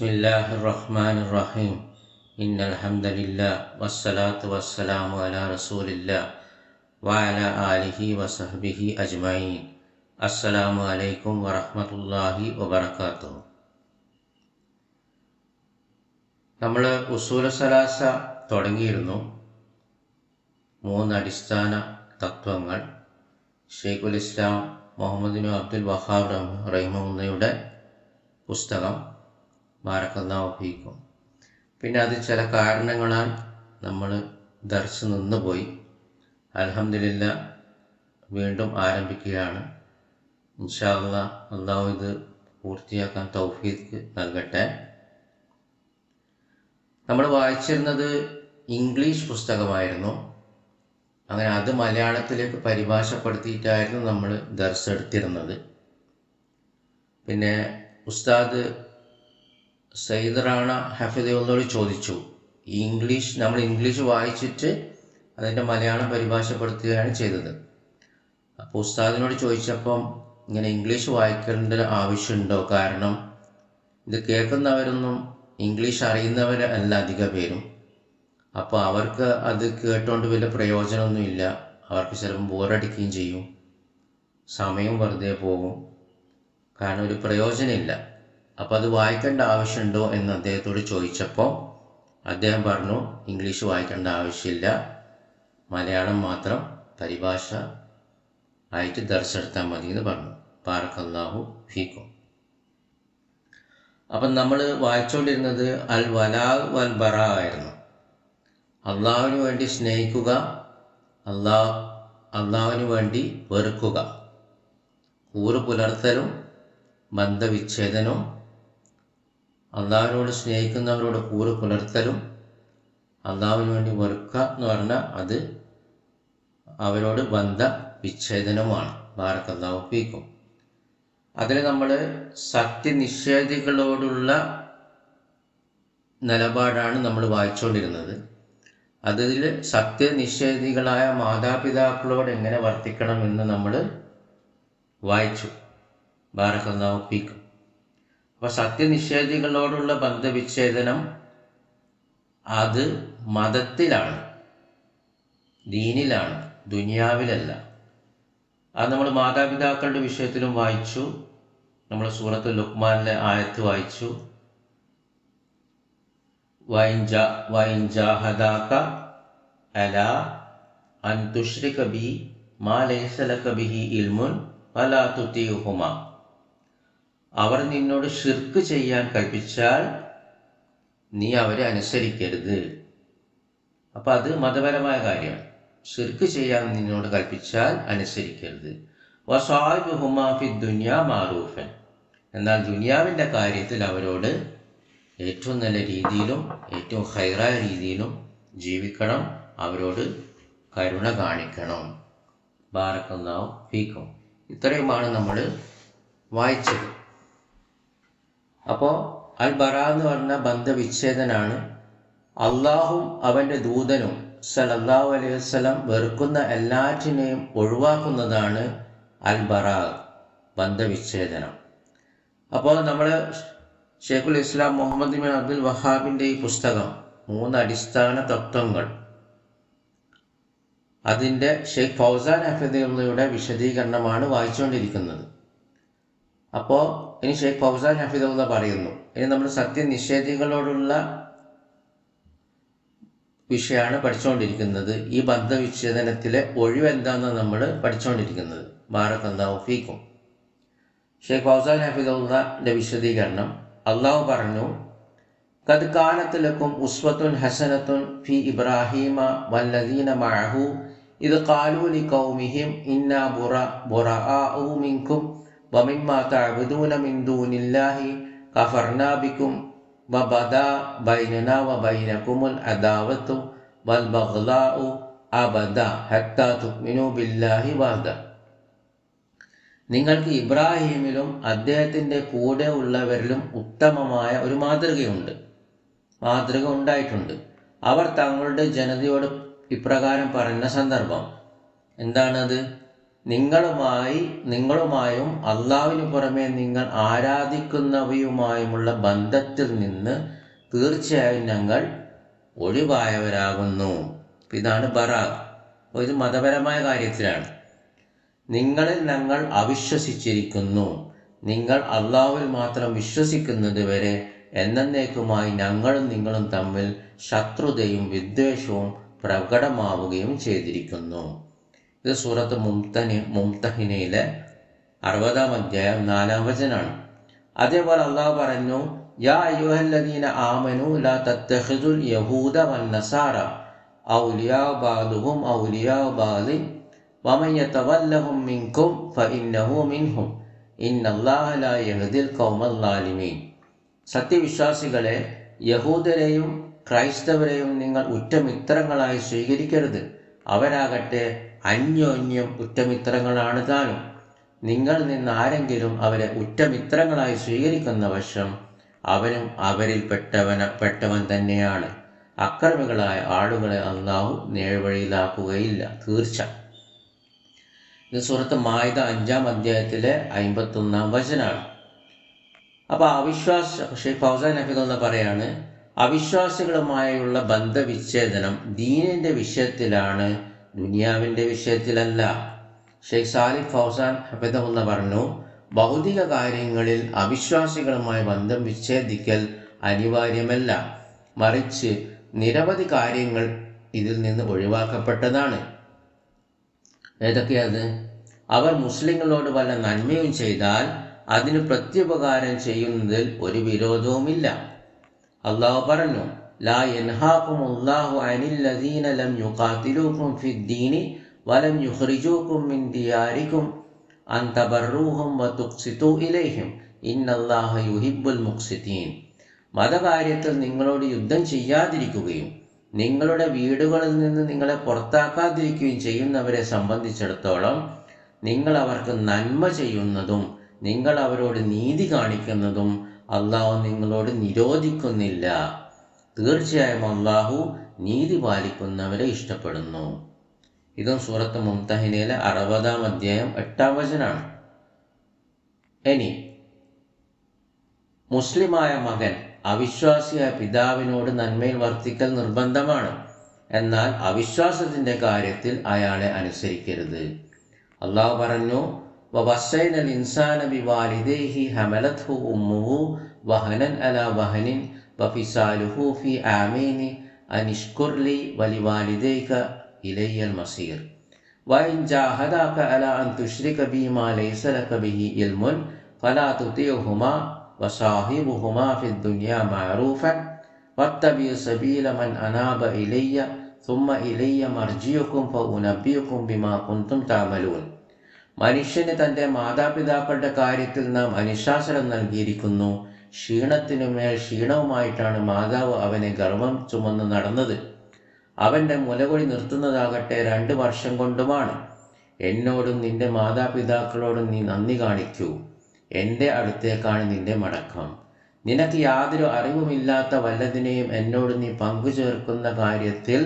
بسم الله الرحمن الرحيم إن الحمد لله والصلاة والسلام على رسول الله وعلى آله وصحبه أجمعين السلام عليكم ورحمة الله وبركاته നമ്മൾ ഉസൂല സലാസ തുടങ്ങിയിരുന്നു മൂന്ന് അടിസ്ഥാന തത്വങ്ങൾ ഷെയ്ഖുൽ ഇസ്ലാം മുഹമ്മദിനു അബ്ദുൽ വഹാബ് റഹിമുന്നയുടെ പുസ്തകം ബാരക്കല്ലാഫീക്കും പിന്നെ അത് ചില കാരണങ്ങളാൽ നമ്മൾ ദർശു നിന്ന് പോയി അലഹമില്ല വീണ്ടും ആരംഭിക്കുകയാണ്. ഇൻഷാല്ല അള്ളാഹു ഇത് പൂർത്തിയാക്കാൻ തൗഫീഖ് നൽകട്ടെ. നമ്മൾ വായിച്ചിരുന്നത് ഇംഗ്ലീഷ് പുസ്തകമായിരുന്നു. അങ്ങനെ അത് മലയാളത്തിലേക്ക് പരിഭാഷപ്പെടുത്തിയിട്ടായിരുന്നു നമ്മൾ ദർസ് എടുത്തിരുന്നത്. പിന്നെ ഉസ്താദ് സയ്യിദ് റാണ ഹഫീദുള്ളോട് ചോദിച്ചു ഇംഗ്ലീഷ് നമ്മൾ ഇംഗ്ലീഷ് വായിച്ചിട്ട് അതിന്റെ മലയാളം പരിഭാഷപ്പെടുത്തുകയാണ് ചെയ്തത്. അപ്പോൾ ഉസ്താദിനോട് ചോദിച്ചപ്പം ഇങ്ങനെ ഇംഗ്ലീഷ് വായിക്കേണ്ട ആവശ്യമുണ്ടോ? കാരണം ഇത് കേൾക്കുന്നവരൊന്നും ഇംഗ്ലീഷ് അറിയുന്നവരല്ല അധിക പേരും. അപ്പോൾ അവർക്ക് അത് കേട്ടുകൊണ്ട് വലിയ പ്രയോജനമൊന്നുമില്ല അവർക്ക് ചിലപ്പം ബോറടിക്കുകയും ചെയ്യും. സമയം വെറുതെ പോകും. കാരണം ഒരു പ്രയോജനമില്ല അപ്പോൾ അത് വായിക്കേണ്ട ആവശ്യമുണ്ടോ എന്ന് അദ്ദേഹത്തോട് ചോദിച്ചപ്പോൾ അദ്ദേഹം പറഞ്ഞു ഇംഗ്ലീഷ് വായിക്കേണ്ട ആവശ്യമില്ല. മലയാളം മാത്രം പരിഭാഷ ആയിട്ട് ദർശനത്താൽ മതി എന്ന് പറഞ്ഞു. പാറക്കല്ലാഹു ഫീക്കും. അപ്പം നമ്മൾ വായിച്ചുകൊണ്ടിരുന്നത് അൽ വലാ വൽ ബറ ആയിരുന്നു. അള്ളാഹുവിന് വേണ്ടി സ്നേഹിക്കുക അള്ളാ അള്ളാഹുവിന് വേണ്ടി വെറുക്കുക. കൂറ് പുലർത്തലും ബന്ധവിച്ഛേദനവും അള്ളാഹുവിനോട് സ്നേഹിക്കുന്നവരോട് കൂറ് പുലർത്തലും അള്ളാഹുവിന് വേണ്ടി വെറുക്കുക എന്ന് പറഞ്ഞാൽ അത് അവരോട് ബന്ധ വിച്ഛേദനമാണ്. ബാറക്കല്ലാഹു ഫീക്കും. അതിൽ നമ്മൾ സത്യനിഷേധികളോടുള്ള നിലപാടാണ് നമ്മൾ വായിച്ചുകൊണ്ടിരുന്നത് അതിൽ സത്യനിഷേധികളായ മാതാപിതാക്കളോട് എങ്ങനെ വർത്തിക്കണം എന്ന് നമ്മൾ വായിച്ചു. ബാറക്കല്ലാഹു ഫീക്കും. അപ്പോൾ സത്യനിഷേധികളോടുള്ള ബന്ധവിച്ഛേദനം അത് മതത്തിലാണ് ദീനിലാണ് ദുനിയാവിലല്ല. അത് നമ്മൾ മാതാപിതാക്കളുടെ വിഷയത്തിലും വായിച്ചു നമ്മൾ സൂറത്ത് ലുക്മാനിലെ ആയത്ത് വായിച്ചു. വൈൻജ വൈൻജാഹദാക്ക അല അൻ ബി മാ ലൈസലക ബിഹി ഇൽമുൻ വലാ തുത്തിയുഹുമ അവർ നിന്നോട് ഷിർക്ക് ചെയ്യാൻ കൽപ്പിച്ചാൽ നീ അവരെ അനുസരിക്കരുത്. അപ്പം അത് മതപരമായ കാര്യമാണ്. ഷിർക്ക് ചെയ്യാൻ നിന്നോട് കൽപ്പിച്ചാൽ അനുസരിക്കരുത്. വസാബ് ഹുമാഫി ദുനിയ മാറൂഫൻ. എന്നാൽ ദുനിയാവിന്റെ കാര്യത്തിൽ അവരോട് ഏറ്റവും നല്ല രീതിയിലും ഏറ്റവും ഹൈറായ രീതിയിലും ജീവിക്കണം. അവരോട് കരുണ കാണിക്കണം. ബാറക്കുന്നാവും ഫീക്കും. ഇത്രയുമാണ് നമ്മൾ വായിച്ചത്. അപ്പോൾ അൽ ബറ എന്ന് പറഞ്ഞ ബന്ധവിച്ഛേദനാണ് അള്ളാഹും അവന്റെ ദൂതനും സലല്ലാഹു അലൈഹി വസ്ലം വെറുക്കുന്ന എല്ലാറ്റിനെയും ഒഴിവാക്കുന്നതാണ് അൽ ബറ ബന്ധവിച്ഛേദനം. അപ്പോൾ നമ്മൾ ഷെയ്ഖുൽ ഇസ്ലാം മുഹമ്മദ് ബിൻ അബ്ദുൽ വഹാബിന്റെ ഈ പുസ്തകം മൂന്ന് അടിസ്ഥാന തത്വങ്ങൾ. അതിന്റെ ഷെയ്ഖ് ഫൗസാൻ അഫദിയുടെ വിശദീകരണമാണ് വായിച്ചുകൊണ്ടിരിക്കുന്നത്. അപ്പോൾ ഇനി ഷെയ്ഖ് ഫൗസാൻ ഹഫീദുള്ള പറയുന്നു. ഇനി നമ്മൾ സത്യനിഷേധികളോടുള്ള വിഷയമാണ് പഠിച്ചുകൊണ്ടിരിക്കുന്നത് ഈ ബന്ധവിച്ഛേദനത്തിലെ ഒഴിവ് എന്താണെന്ന് നമ്മൾ പഠിച്ചുകൊണ്ടിരിക്കുന്നത് ബാറക്കന്താവ് ഫീക്കും ഷെയ്ഖ് ഫൗസാൻ ഹഫീദുള്ളന്റെ വിശദീകരണം. അള്ളാഹു പറഞ്ഞു കത് കാലത്തിലക്കും ഉസ്വത്തുൻ ഹസനത്തുൻ ഫി ഇബ്രാഹീമ വല്ലദീന മഴഹു ഇത് കാലൂലി കൗമിഹിം ഇന്ന ബുറ ബുറ ആ മിൻകും വമിമ്മ تعبدون മിൻ دون الله كفرنا بكم وبدا بيننا وبينكم വൽ والبغضاء അബദ ഹത്താ തുഅ്മിനു ബില്ലാഹി വാദ നിങ്ങൾക്ക് ഇബ്രാഹീമിലും അദ്ദേഹത്തിന്റെ കൂടെ ഉള്ളവരിലും ഉത്തമമായ ഒരു മാതൃകയുണ്ട്. മാതൃക ഉണ്ടായിട്ടുണ്ട്. അവർ തങ്ങളുടെ ജനതയോട് ഇപ്രകാരം പറഞ്ഞ സന്ദർഭം. എന്താണത്? നിങ്ങളുമായി നിങ്ങളുമായും അള്ളാവിനു പുറമെ നിങ്ങൾ ആരാധിക്കുന്നവയുമായുമുള്ള ബന്ധത്തിൽ നിന്ന് തീർച്ചയായും ഞങ്ങൾ ഒഴിവായവരാകുന്നു. ഇതാണ് ബറാഖ് ഒരു മതപരമായ കാര്യത്തിലാണ്. നിങ്ങളിൽ ഞങ്ങൾ അവിശ്വസിച്ചിരിക്കുന്നു. നിങ്ങൾ അള്ളാഹുവിൽ മാത്രം വിശ്വസിക്കുന്നത് വരെ എന്നേക്കുമായി ഞങ്ങളും നിങ്ങളും തമ്മിൽ ശത്രുതയും വിദ്വേഷവും പ്രകടമാവുകയും ചെയ്തിരിക്കുന്നു. ഇത് സൂറത്ത് മുംതനി മുംതഹിനയിലെ അറുപതാം അധ്യായം നാലാം വചനാണ്. അതേപോലെ അള്ളാഹു പറഞ്ഞു യാ അയ്യുഹല്ലദീന ആമനു ലാ തത്തഖിദുൽ യഹൂദ വന്നസാറ ഔലിയാ ബാദുഹും ഔലിയാ ബാലി വമൻ യതവല്ലഹും മിൻകും ഫഇന്നഹു മിൻഹും. ഇന്നല്ലാഹ ലാ യഹ്ദിൽ ഖൗമൽ ളാലിമീൻ സത്യവിശ്വാസികളെ യഹൂദരെയും ക്രൈസ്തവരെയും നിങ്ങൾ ഉറ്റമിത്രങ്ങളായി സ്വീകരിക്കരുത്. അവരാകട്ടെ അന്യോന്യം ഉറ്റമിത്രങ്ങളാണ് താനും. നിങ്ങൾ നിന്ന് ആരെങ്കിലും അവരെ ഉറ്റമിത്രങ്ങളായി സ്വീകരിക്കുന്ന വശം അവനും അവരിൽ പെട്ടവന പെട്ടവൻ തന്നെയാണ്. അക്രമികളായ ആളുകളെ അന്നാവും നേഴ്വഴിയിലാക്കുകയില്ല തീർച്ച. ഇത് സുഹൃത്ത് മായുധ അഞ്ചാം അധ്യായത്തിലെ അമ്പത്തൊന്നാം വചനാണ്. അപ്പോൾ അവിശ്വാസ ഷെയ്ഖ് ഫൗസാൻ ഹഫീദ് പറയാണ് അവിശ്വാസികളുമായുള്ള ബന്ധവിച്ഛേദനം ദീനിന്റെ വിഷയത്തിലാണ് ദുനിയാവിന്റെ വിഷയത്തിലല്ല. ഷെയ്ഖ് സാലിഫ് ഫൗസാൻ ഹഫീദുള്ള പറഞ്ഞു ഭൗതിക കാര്യങ്ങളിൽ അവിശ്വാസികളുമായി ബന്ധം വിച്ഛേദിക്കൽ അനിവാര്യമല്ല. മറിച്ച് നിരവധി കാര്യങ്ങൾ ഇതിൽ നിന്ന് ഒഴിവാക്കപ്പെട്ടതാണ്. ഏതൊക്കെയത് അവർ മുസ്ലിങ്ങളോട് വല്ല നന്മയും ചെയ്താൽ അതിന് പ്രത്യുപകാരം ചെയ്യുന്നതിൽ ഒരു വിരോധവുമില്ല. അള്ളാഹു പറഞ്ഞു ലാ യൻഹാഖുമുല്ലാഹു അനിൽ ലദീന ലം യുഖാതിലൂക്കും ഫിദ്ദീനി വലം യുഖ്രിജൂക്കും മിൻ ദിയാരിക്കും അൻ തബറൂഹും വതുഖ്സിതു ഇലൈഹിം ഇന്നല്ലാഹ യുഹിബ്ബുൽ മുഖ്സിതീൻ. മതകാര്യത്തിൽ നിങ്ങളോട് യുദ്ധം ചെയ്യാതിരിക്കുകയും നിങ്ങളുടെ വീടുകളിൽ നിന്ന് നിങ്ങളെ പുറത്താക്കാതിരിക്കുകയും ചെയ്യുന്നവരെ സംബന്ധിച്ചിടത്തോളം നിങ്ങൾ അവർക്ക് നന്മ ചെയ്യുന്നതും നിങ്ങൾ അവരോട് നീതി കാണിക്കുന്നതും അള്ളാഹു നിങ്ങളോട് നിരോധിക്കുന്നില്ല. തീർച്ചയായും അള്ളാഹു നീതി പാലിക്കുന്നവരെ ഇഷ്ടപ്പെടുന്നു. ഇതും സൂറത്ത് മുംതഹിനയിലെ അറുപതാം അധ്യായം എട്ടാം വചനാണ്. ഇനി മുസ്ലിമായ മകൻ അവിശ്വാസിയായ പിതാവിനോട് നന്മയിൽ വർത്തിക്കൽ നിർബന്ധമാണ്. എന്നാൽ അവിശ്വാസത്തിന്റെ കാര്യത്തിൽ അയാളെ അനുസരിക്കരുത്. അള്ളാഹു പറഞ്ഞു ഇൻസാന ഇൻസാനബി വാലിദേഹി ഹമലത്തു ഉമ്മുഹു വഹനൻ അല വഹനിൻ وفصاله في عامين أن اشكر لي ولوالديك إلي المصير وإن جاهداك على أن تشرك بي ما ليس لك به علم فلا تطيعهما وصاحبهما في الدنيا معروفا واتبع سبيل من أناب إلي ثم إلي مرجعكم فأنبئكم بما كنتم تعملون മനുഷ്യന് തൻ്റെ മാതാപിതാക്കളുടെ കാര്യത്തിൽ നാം അനുശാസനം നൽകിയിരിക്കുന്നു ക്ഷീണത്തിനുമേൽ ക്ഷീണവുമായിട്ടാണ് മാതാവ് അവനെ ഗർഭം ചുമന്ന് നടന്നത്. അവന്റെ മുലകൊടി നിർത്തുന്നതാകട്ടെ രണ്ട് വർഷം കൊണ്ടുമാണ്. എന്നോടും നിന്റെ മാതാപിതാക്കളോടും നീ നന്ദി കാണിക്കൂ. എന്റെ അടുത്തേക്കാണ് നിന്റെ മടക്കം. നിനക്ക് യാതൊരു അറിവുമില്ലാത്ത വല്ലതിനെയും എന്നോട് നീ പങ്കുചേർക്കുന്ന കാര്യത്തിൽ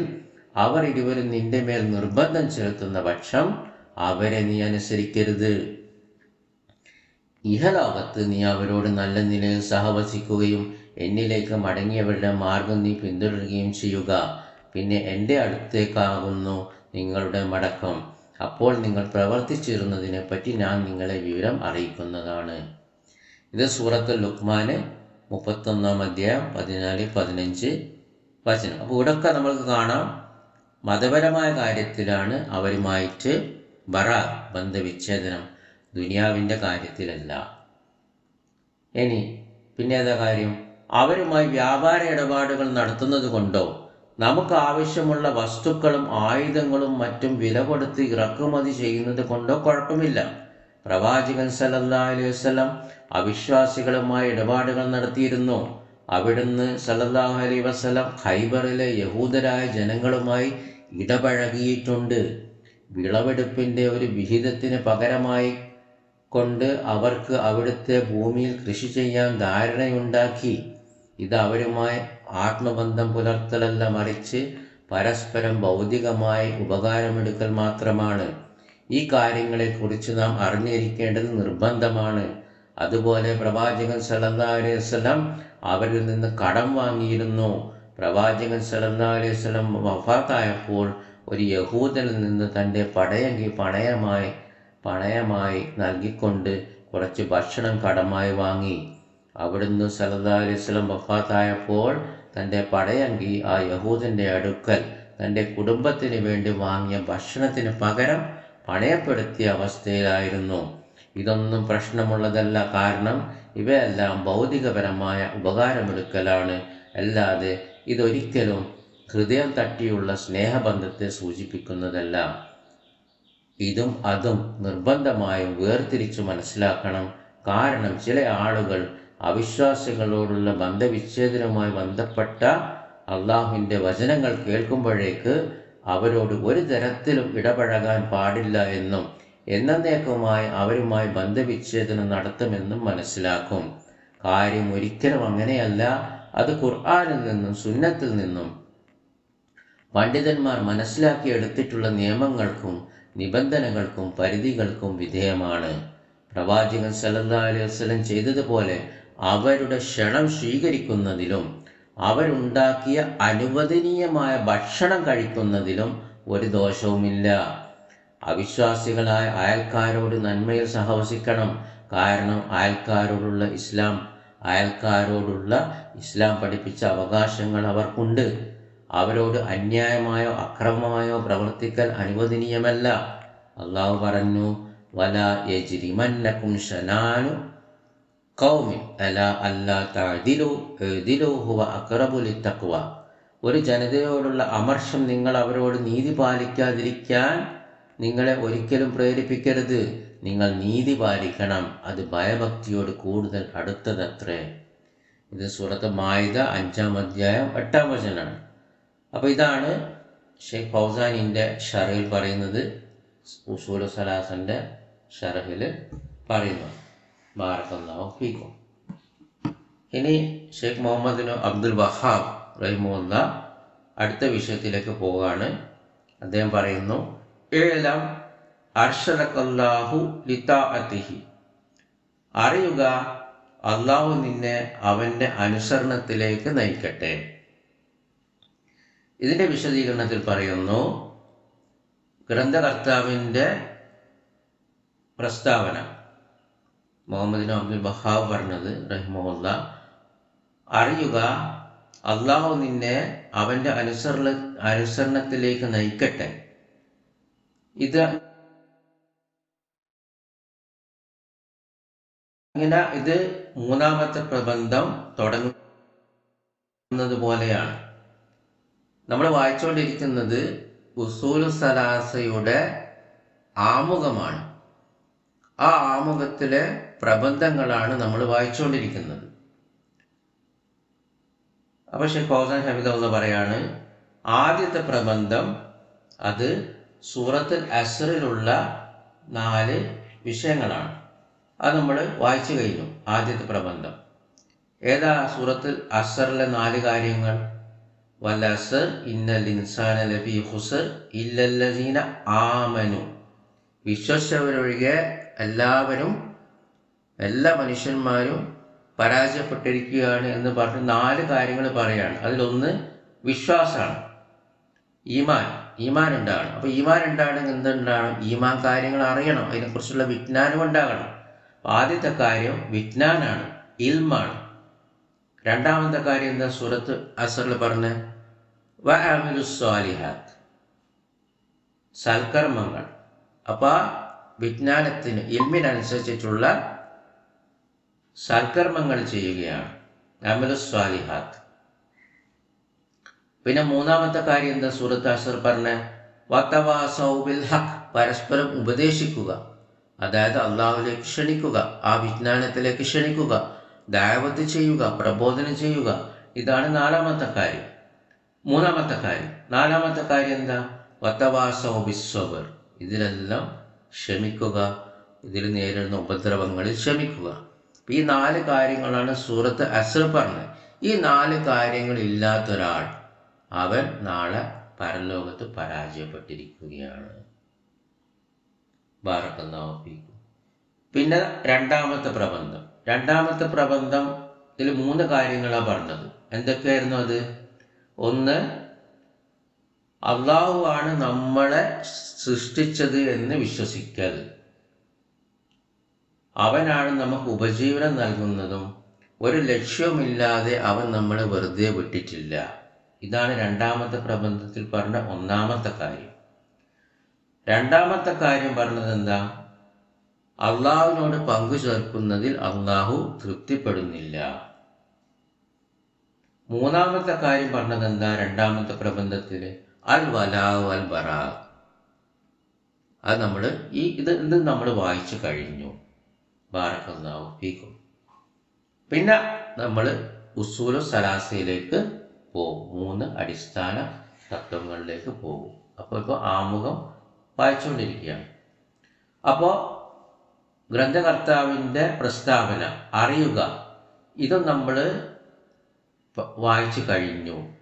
അവർ ഇരുവരും നിന്റെ മേൽ നിർബന്ധം ചെലുത്തുന്ന പക്ഷം അവരെ നീ അനുസരിക്കരുത്. ഇഹലോകത്ത് നീ അവരോട് നല്ല നിലയിൽ സഹവസിക്കുകയും എന്നിലേക്ക് മടങ്ങിയവരുടെ മാർഗം നീ പിന്തുടരുകയും ചെയ്യുക. പിന്നെ എന്റെ അടുത്തേക്കാകുന്നു നിങ്ങളുടെ മടക്കം. അപ്പോൾ നിങ്ങൾ പ്രവർത്തിച്ചിരുന്നതിനെ പറ്റി ഞാൻ നിങ്ങളെ വിവരം അറിയിക്കുന്നതാണ്. ഇത് സൂറത്ത് ലുക്മാന് മുപ്പത്തൊന്നാം അധ്യായം പതിനാല് പതിനഞ്ച് വചനം. അപ്പോൾ ഇവിടെയൊക്കെ നമ്മൾക്ക് കാണാം മതപരമായ കാര്യത്തിലാണ് അവരുമായിട്ട് ബറ ബന്ധവിച്ഛേദനം. ദുനിയാവിന്റെ കാര്യത്തിലല്ല. ഇനി പിന്നെ ഏതാ കാര്യം? അവരുമായി വ്യാപാര ഇടപാടുകൾ നടത്തുന്നത് കൊണ്ടോ നമുക്ക് ആവശ്യമുള്ള വസ്തുക്കളും ആയുധങ്ങളും മറ്റും വില കൊടുത്ത് ഇറക്കുമതി ചെയ്യുന്നത് കൊണ്ടോ കുഴപ്പമില്ല. പ്രവാചകൻ സല്ലല്ലാ അലൈഹി വസല്ലം അവിശ്വാസികളുമായി ഇടപാടുകൾ നടത്തിയിരുന്നു. അവിടുന്ന് സല്ലല്ലാഹു അലൈഹി വസല്ലം ഖൈബറിലെ യഹൂദരായ ജനങ്ങളുമായി ഇടപഴകിയിട്ടുണ്ട്. വിളവെടുപ്പിന്റെ ഒരു വിഹിതത്തിന് പകരമായി കൊണ്ട് അവർക്ക് അവിടുത്തെ ഭൂമിയിൽ കൃഷി ചെയ്യാൻ ധാരണയുണ്ടാക്കി. ഇത് അവരുമായി ആത്മബന്ധം പുലർത്തലല്ല മറിച്ച് പരസ്പരം ഭൗതികമായി ഉപകാരമെടുക്കൽ മാത്രമാണ്. ഈ കാര്യങ്ങളെക്കുറിച്ച് നാം അറിഞ്ഞിരിക്കേണ്ടത് നിർബന്ധമാണ്. അതുപോലെ പ്രവാചകൻ സല്ലല്ലാഹു അലൈഹി അവരിൽ നിന്ന് കടം വാങ്ങിയിരുന്നു. പ്രവാചകൻ സല്ലല്ലാഹു അലൈഹി വഫാത്തായപ്പോൾ ഒരു യഹൂദനിൽ നിന്ന് തന്റെ പടയങ്കി പണയമായി പണയമായി നൽകിക്കൊണ്ട് കുറച്ച് ഭക്ഷണം കടമായി വാങ്ങി. അവിടുന്ന് വസല്ലം വഫാത്തായപ്പോൾ തന്റെ പടയങ്കി ആ യഹൂദന്റെ അടുക്കൽ തന്റെ കുടുംബത്തിന് വേണ്ടി വാങ്ങിയ ഭക്ഷണത്തിന് പകരം പണയപ്പെടുത്തിയ അവസ്ഥയിലായിരുന്നു. ഇതൊന്നും പ്രശ്നമുള്ളതല്ല. കാരണം ഇവയെല്ലാം ഭൗതികപരമായ ഉപകാരമെടുക്കലാണ്. അല്ലാതെ ഇതൊരിക്കലും ഹൃദയം തട്ടിയുള്ള സ്നേഹബന്ധത്തെ സൂചിപ്പിക്കുന്നതല്ല. ഇതും അതും നിർബന്ധമായും വേർതിരിച്ചു മനസ്സിലാക്കണം. കാരണം ചില ആളുകൾ അവിശ്വാസികളോടുള്ള ബന്ധവിച്ഛേദനവുമായി ബന്ധപ്പെട്ട അള്ളാഹുവിന്റെ വചനങ്ങൾ കേൾക്കുമ്പോഴേക്ക് അവരോട് ഒരു തരത്തിലും ഇടപഴകാൻ പാടില്ല എന്നും എന്നേക്കുമായി അവരുമായി ബന്ധവിച്ഛേദനം നടത്തുമെന്നും മനസ്സിലാക്കും. കാര്യം ഒരിക്കലും അങ്ങനെയല്ല. അത് ഖുർആാനിൽ നിന്നും സുന്നത്തിൽ നിന്നും പണ്ഡിതന്മാർ മനസ്സിലാക്കിയെടുത്തിട്ടുള്ള നിയമങ്ങൾക്കും നിബന്ധനകൾക്കും പരിധികൾക്കും വിധേയമാണ്. പ്രവാചകൻ സല്ലല്ലാഹു അലൈഹി വസല്ലം ചെയ്തതുപോലെ അവരുടെ ക്ഷണം സ്വീകരിക്കുന്നതിലും അവരുണ്ടാക്കിയ അനുവദനീയമായ ഭക്ഷണം കഴിക്കുന്നതിലും ഒരു ദോഷവുമില്ല. അവിശ്വാസികളായ അയൽക്കാരോട് നന്മയിൽ സഹവസിക്കണം. കാരണം അയൽക്കാരോടുള്ള ഇസ്ലാം അയൽക്കാരോടുള്ള ഇസ്ലാം പഠിപ്പിച്ച അവകാശങ്ങൾ അവർക്കുണ്ട്. അവരോട് അന്യായമായോ അക്രമമായോ പ്രവർത്തിക്കൽ അനുവദനീയമല്ല. അള്ളാഹു പറഞ്ഞു വല യജിരിമന്നക്കും ഷനാനു കൗമി അല അല്ലാ തഅദിലു എഴുതിലു ഹുവ ഒരു ജനതയോടുള്ള അമർഷം നിങ്ങൾ അവരോട് നീതി പാലിക്കാതിരിക്കാൻ നിങ്ങളെ ഒരിക്കലും പ്രേരിപ്പിക്കരുത്. നിങ്ങൾ നീതി പാലിക്കണം. അത് ഭയഭക്തിയോട് കൂടുതൽ അടുത്തതത്രേ. ഇത് സൂറത്ത് മായിത അഞ്ചാം അധ്യായം എട്ടാം വചനാണ് അപ്പോൾ ഇതാണ് ഷെയ്ഖ് ഫൗസാനിന്റെ ഷറഹിൽ പറയുന്നത് ഉസൂല സലാസന്റെ ഷറഹിൽ പറയുന്നത്. ബാറക്കല്ലാഹു ഫീക്കും. ഇനി ഷെയ്ഖ് മുഹമ്മദ് അബ്ദുൽ വഹാബ് റഹിമുല്ല അടുത്ത വിഷയത്തിലേക്ക് പോവുകയാണ്. അദ്ദേഹം പറയുന്നു ഏലം അർഷദക്കല്ലാഹു ലിതാഅത്തിഹി. അറിയുക അള്ളാഹു നിന്നെ അവന്റെ അനുസരണത്തിലേക്ക് നയിക്കട്ടെ. ഇതിന്റെ വിശദീകരണത്തിൽ പറയുന്നു ഗ്രന്ഥകർത്താവിന്റെ പ്രസ്താവന. മുഹമ്മദ് അബ്ദുൽ ബഹാബ് പറഞ്ഞത് റഹ്മുല്ല അറിയുക അള്ളാഹു നിന്നെ അവന്റെ അനുസരണ അനുസരണത്തിലേക്ക് നയിക്കട്ടെ. ഇത് അങ്ങനെ ഇത് മൂന്നാമത്തെ പ്രബന്ധം തുടങ്ങുന്നത് പോലെയാണ്. നമ്മൾ വായിച്ചുകൊണ്ടിരിക്കുന്നത് ഉസൂലു സലാസയുടെ ആമുഖമാണ്. ആ ആമുഖത്തിലെ പ്രബന്ധങ്ങളാണ് നമ്മൾ വായിച്ചുകൊണ്ടിരിക്കുന്നത് അപ്പോൾ ഷെയ്ഖ് ഫൗസാൻ ഹബീദുള്ള പറയാണ് ആദ്യത്തെ പ്രബന്ധം അത് സൂറത്തുൽ അസറിലുള്ള നാല് വിഷയങ്ങളാണ്. അത് നമ്മൾ വായിച്ചു കഴിഞ്ഞു ആദ്യത്തെ പ്രബന്ധം. ഏതാ സൂറത്തുൽ അസറിലെ നാല് കാര്യങ്ങൾ? ഇന്നൽ ഇൻസാന വിശ്വസിച്ചവരൊഴികെ എല്ലാവരും എല്ലാ മനുഷ്യന്മാരും പരാജയപ്പെട്ടിരിക്കുകയാണ് എന്ന് പറഞ്ഞ് നാല് കാര്യങ്ങൾ പറയാണ്. അതിലൊന്ന് വിശ്വാസമാണ് ഈമാൻ ഈമാൻ ഉണ്ടാകണം അപ്പോൾ ഈമാൻ ഉണ്ടാകണമെങ്കിൽ എന്തുണ്ടാകണം ഈമാൻ കാര്യങ്ങൾ അറിയണം? അതിനെക്കുറിച്ചുള്ള വിജ്ഞാനം ഉണ്ടാകണം ആദ്യത്തെ കാര്യം വിജ്ഞാനാണ് ഇൽമാണ്. രണ്ടാമത്തെ കാര്യം എന്താ? സൂറത്ത് അസറിൽ പറഞ്ഞ വ അമിലു സ്വാലിഹാത്ത് സൽക്കർമ്മങ്ങൾ. അപ്പോൾ വിജ്ഞാനത്തിന് ഇൽമിനനുസരിച്ചിട്ടുള്ള സൽക്കർമ്മങ്ങൾ ചെയ്യുകയാണ്. അമിലു സ്വാലിഹാത്ത് പിന്നെ മൂന്നാമത്തെ കാര്യം എന്താ? സൂറത്ത് അസർ പറഞ്ഞ വത്തവാസൗബിൽ ഹക്ക് പരസ്പരം ഉപദേശിക്കുക. അതായത് അള്ളാഹുലേക്ക് ക്ഷണിക്കുക ആ വിജ്ഞാനത്തിലേക്ക് ക്ഷണിക്കുക ദാവത്ത് ചെയ്യുക പ്രബോധനം ചെയ്യുക. ഇതാണ് നാലാമത്തെ കാര്യം. മൂന്നാമത്തെ കാര്യം. നാലാമത്തെ കാര്യം എന്താ? വത്തവാസോ വത്തവാസൗബിസ്വബർ ഇതിലെല്ലാം ക്ഷമിക്കുക. ഇതിൽ നേരിടുന്ന ഉപദ്രവങ്ങളിൽ ക്ഷമിക്കുക. ഈ നാല് കാര്യങ്ങളാണ് സൂറത്ത് അസർ പറഞ്ഞത്. ഈ നാല് കാര്യങ്ങൾ ഇല്ലാത്തൊരാൾ അവൻ നാളെ പരലോകത്ത് പരാജയപ്പെട്ടിരിക്കുകയാണ്. പിന്നെ രണ്ടാമത്തെ പ്രബന്ധം. രണ്ടാമത്തെ പ്രബന്ധം ഇതിൽ മൂന്ന് കാര്യങ്ങളാണ് പറഞ്ഞത്. എന്തൊക്കെയായിരുന്നു അത്? ഒന്ന് അള്ളാഹു ആണ് നമ്മളെ സൃഷ്ടിച്ചത് എന്ന് വിശ്വസിക്കൽ. അവനാണ് നമുക്ക് ഉപജീവനം നൽകുന്നതും ഒരു ലക്ഷ്യവുമില്ലാതെ അവൻ നമ്മളെ വെറുതെ വിട്ടിട്ടില്ല. ഇതാണ് രണ്ടാമത്തെ പ്രബന്ധത്തിൽ പറഞ്ഞ ഒന്നാമത്തെ കാര്യം. രണ്ടാമത്തെ കാര്യം പറഞ്ഞത് എന്താ? അള്ളാഹുവിനോട് പങ്കു ചേർക്കുന്നതിൽ അള്ളാഹു തൃപ്തിപ്പെടുന്നില്ല. മൂന്നാമത്തെ കാര്യം പറഞ്ഞത് എന്താ രണ്ടാമത്തെ പ്രബന്ധത്തിൽ അൽ വലാവ് അൽ ബറാ അത് നമ്മൾ ഈ ഇത് ഇത് നമ്മൾ വായിച്ചു കഴിഞ്ഞു. ബാറക്കല്ലാഹു ഫീക്കും. പിന്നെ നമ്മൾ ഉസൂലു സലാസയിലേക്ക് പോകും. മൂന്ന് അടിസ്ഥാന തത്വങ്ങളിലേക്ക് പോകും. അപ്പോൾ ഇപ്പോൾ ആമുഖം വായിച്ചുകൊണ്ടിരിക്കുകയാണ്. അപ്പോൾ ഗ്രന്ഥകർത്താവിന്റെ പ്രസ്താവന അറിയുക. ഇത് നമ്മൾ വായിച്ചു കഴിഞ്ഞു.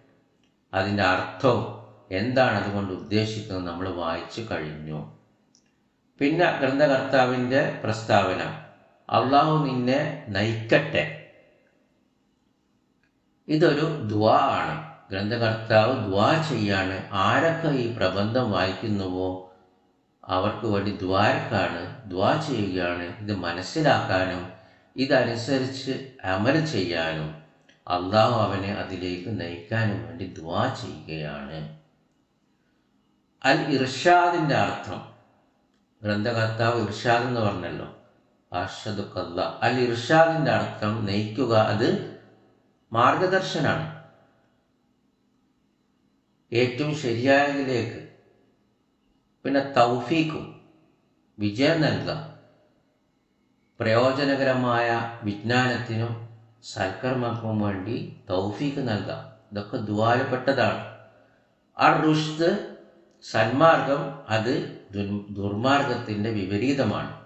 അതിന്റെ അർത്ഥവും എന്താണ് അതുകൊണ്ട് ഉദ്ദേശിക്കുന്നത് നമ്മൾ വായിച്ചു കഴിഞ്ഞു. പിന്നെ ഗ്രന്ഥകർത്താവിന്റെ പ്രസ്താവന അള്ളാഹു നിന്നെ നയിക്കട്ടെ. ഇതൊരു ദ്വാ ആണ്. ഗ്രന്ഥകർത്താവ് ദ്വാ ചെയ്യാണ്. ആരൊക്കെ ഈ പ്രബന്ധം വായിക്കുന്നുവോ അവർക്ക് വേണ്ടി ദ്വാരക്കാണ് ദ്വാ ചെയ്യുകയാണ്. ഇത് മനസ്സിലാക്കാനും ഇതനുസരിച്ച് അമൽ ചെയ്യാനും അള്ളാഹു അവനെ അതിലേക്ക് നയിക്കാനും വേണ്ടി ദ്വാ ചെയ്യുകയാണ്. അൽ ഇർഷാദിന്റെ അർത്ഥം ഗ്രന്ഥകർത്താവ് ഇർഷാദ് എന്ന് പറഞ്ഞല്ലോ. അർഷദുക്കല്ല. അൽ ഇർഷാദിന്റെ അർത്ഥം നയിക്കുക അത് മാർഗദർശനാണ്. ഏറ്റവും ശരിയായതിലേക്ക് പിന്നെ തൗഫീക്കും വിജയം നൽകുക പ്രയോജനകരമായ വിജ്ഞാനത്തിനും സൽക്കർമ്മർക്കും വേണ്ടി തൗഫീക്ക് നൽകാം. ഇതൊക്കെ ദ്വാരപ്പെട്ടതാണ്. ആ റുഷ്ദ് സന്മാർഗം അത് ദുർമാർഗത്തിന്റെ വിപരീതമാണ്.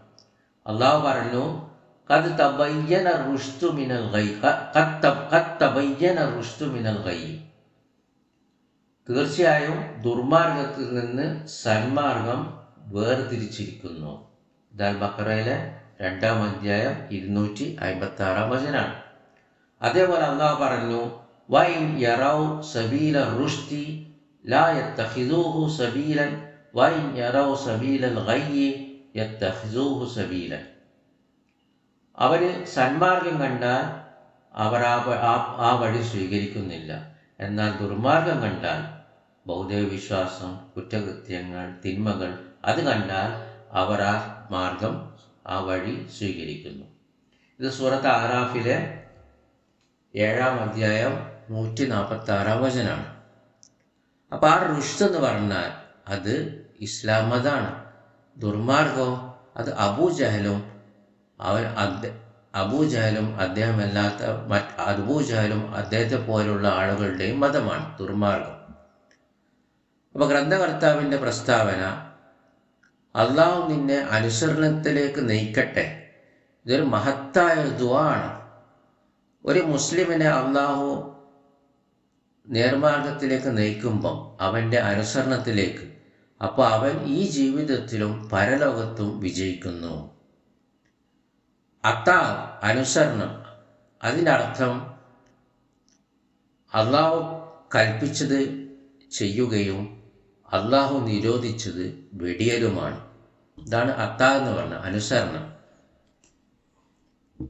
അള്ളാഹു പറഞ്ഞു കത് തബയ്യന റുഷ്തു മിനൽ ഗൈ കത്ത് തബയ്യന റുഷ്തു മിനൽ ഗൈ. തീർച്ചയായും ദുർമാർഗത്തിൽ നിന്ന് സന്മാർഗം വേർതിരിച്ചിരിക്കുന്നു. ദാൽ ബക്കറയിലെ രണ്ടാം അധ്യായം ഇരുന്നൂറ്റി അമ്പത്തി ആറാം വചനാണ്. അതേപോലെ അള്ളാഹ് പറഞ്ഞു വൈ യറൗ സബീല റുഷ്തി ലാ സബീലൻ വൈൻ യറൗ സബീലൽ സബീലൻ. അവർ സന്മാർഗം കണ്ടാൽ അവർ ആ ആ വഴി സ്വീകരിക്കുന്നില്ല. എന്നാൽ ദുർമാർഗം കണ്ടാൽ ഭൗതിക വിശ്വാസം കുറ്റകൃത്യങ്ങൾ തിന്മകൾ അത് കണ്ടാൽ അവർ ആ മാർഗം ആ വഴി സ്വീകരിക്കുന്നു. ഇത് സൂറത്ത് ആറാഫിലെ ഏഴാം അധ്യായം നൂറ്റി നാൽപ്പത്തി ആറാം വചനാണ്. അപ്പോൾ ആ റുഷ്ത് എന്ന് പറഞ്ഞാൽ അത് ഇസ്ലാം മതാണ് ദുർമാർഗവും അത് അബൂജഹലും അവൻ അബൂജഹലും അദ്ദേഹമല്ലാത്ത മറ്റ് അബൂജഹലും അദ്ദേഹത്തെ പോലുള്ള ആളുകളുടെയും മതമാണ് ദുർമാർഗം. അപ്പോൾ ഗ്രന്ഥകർത്താവിന്റെ പ്രസ്താവന അള്ളാഹു നിന്നെ അനുസരണത്തിലേക്ക് നയിക്കട്ടെ. ഇതൊരു മഹത്തായ ദുവാണ് ഒരു മുസ്ലിമിനെ അള്ളാഹു നേർമാർഗത്തിലേക്ക് നയിക്കുമ്പം അവന്റെ അനുസരണത്തിലേക്ക് അപ്പോൾ അവൻ ഈ ജീവിതത്തിലും പരലോകത്തും വിജയിക്കുന്നു. അത്താ അനുസരണം. അതിനർത്ഥം അള്ളാഹു കൽപ്പിച്ചത് ചെയ്യുകയും അള്ളാഹു നിരോധിച്ചത് വെടിയലുമാണ്. ഇതാണ് അത്താ എന്ന് പറഞ്ഞ അനുസരണം.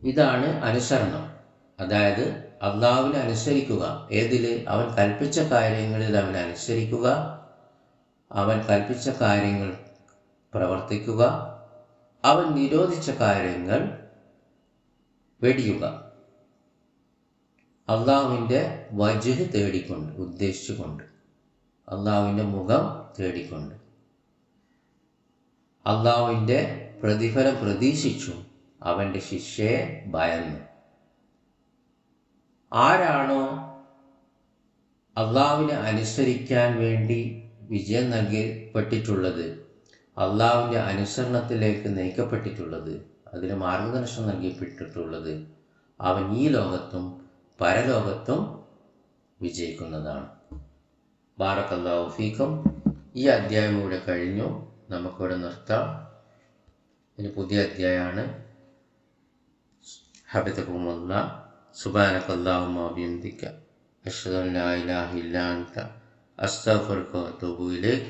ഇതാണ് അനുസരണം. അതായത് അള്ളാഹുവിനെ അനുസരിക്കുക. ഏതിൽ അവൻ കൽപ്പിച്ച കാര്യങ്ങളിൽ അവൻ അനുസരിക്കുക. അവൻ കൽപ്പിച്ച കാര്യങ്ങൾ പ്രവർത്തിക്കുക. അവൻ നിരോധിച്ച കാര്യങ്ങൾ വെടിയുക. അള്ളാഹുവിന്റെ വജുഹ് തേടിക്കൊണ്ട് ഉദ്ദേശിച്ചുകൊണ്ട്. അള്ളാഹുവിന്റെ മുഖം തേടിക്കൊണ്ട്. അള്ളാഹുവിന്റെ പ്രതിഫലം പ്രതീക്ഷിച്ചു അവന്റെ ശിഷ്യയെ ഭയന്നു. ആരാണോ അള്ളാവിനെ അനുസരിക്കാൻ വേണ്ടി വിജയം നൽകപ്പെട്ടിട്ടുള്ളത് അള്ളാവിന്റെ അനുസരണത്തിലേക്ക് നയിക്കപ്പെട്ടിട്ടുള്ളത് അതിന് മാർഗദർശനം നൽകിപ്പെട്ടിട്ടുള്ളത് അവൻ ഈ ലോകത്തും പരലോകത്തും വിജയിക്കുന്നതാണ്. ബാറക്കല്ലാഹു ഫീക്കും. ഈ അധ്യായം ഇവിടെ കഴിഞ്ഞു. നമുക്കിവിടെ നിർത്താം. ഇനി പുതിയ അധ്യായമാണ്. ഹബിതകുമുള്ള സുബാനക്കല്ലാഹുമ്മ ബിയംദിക അഷ്ഹദു അൻ ലാ ഇലാഹ ഇല്ലാ അൻത. അസ്തഗ്ഫിറുക വഅതൂബു ഇലൈക്.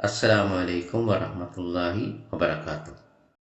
അസ്സലാമു അലൈക്കും വറഹ്മത്തുള്ളാഹി വബറകാതുഹു.